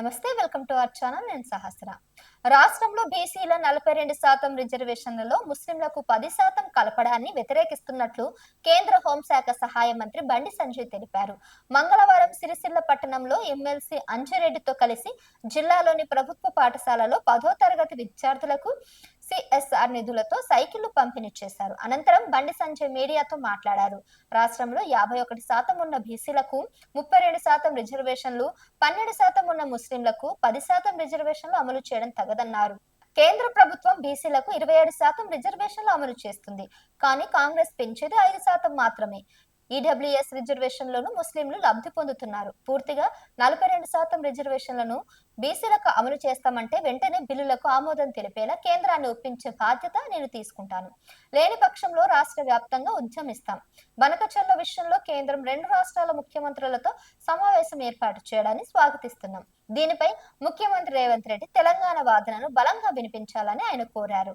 నమస్తే welcome to our channel. నేను సహస్ర. రాష్ట్రంలో బీసీల నలభై రెండు శాతం రిజర్వేషన్లలో ముస్లింలకు పది శాతం కలపడాన్ని వ్యతిరేకిస్తున్నట్లు కేంద్ర హోంశాఖ సహాయ మంత్రి బండి సంజయ్ తెలిపారు. మంగళవారం సిరిసిల్ల పట్టణంలో ఎమ్మెల్సీ అంజరెడ్డితో కలిసి జిల్లాలోని ప్రభుత్వ పాఠశాలలో పదో తరగతి విద్యార్థులకు సిఎస్ఆర్ నిధులతో సైకిళ్ళు పంపిణీ చేశారు. అనంతరం బండి సంజయ్ మీడియాతో మాట్లాడారు. రాష్ట్రంలో యాభై ఒకటి శాతం ఉన్న బీసీలకు ముప్పై రెండు శాతం రిజర్వేషన్లు పన్నెండు శాతం ఉన్న ముస్లింలకు పది శాతం రిజర్వేషన్లు అమలు చేయడం తగదన్నారు. కేంద్ర ప్రభుత్వం బీసీలకు ఇరవై ఏడు శాతం రిజర్వేషన్లు అమలు చేస్తుంది. కానీ కాంగ్రెస్ పెంచేది ఐదు శాతం మాత్రమే. ఈడబ్ల్యూఎస్ రిజర్వేషన్లను ముస్లింలు లబ్ధి పొందుతున్నారు. పూర్తిగా నలభై రెండు శాతం రిజర్వేషన్లను బీసీలకు అమలు చేస్తామంటే వెంటనే బిల్లులకు ఆమోదం తెలిపేలా కేంద్రాన్ని ఒప్పించే బాధ్యత నేను తీసుకుంటాను. లేని పక్షంలో రాష్ట్ర వ్యాప్తంగా ఉద్యమిస్తాం. బనకచర్ల విషయంలో కేంద్రం రెండు రాష్ట్రాల ముఖ్యమంత్రులతో సమావేశం ఏర్పాటు చేయడాన్ని స్వాగతిస్తున్నాం. దీనిపై ముఖ్యమంత్రి రేవంత్ రెడ్డి తెలంగాణ వాదనను బలంగా వినిపించాలని ఆయన కోరారు.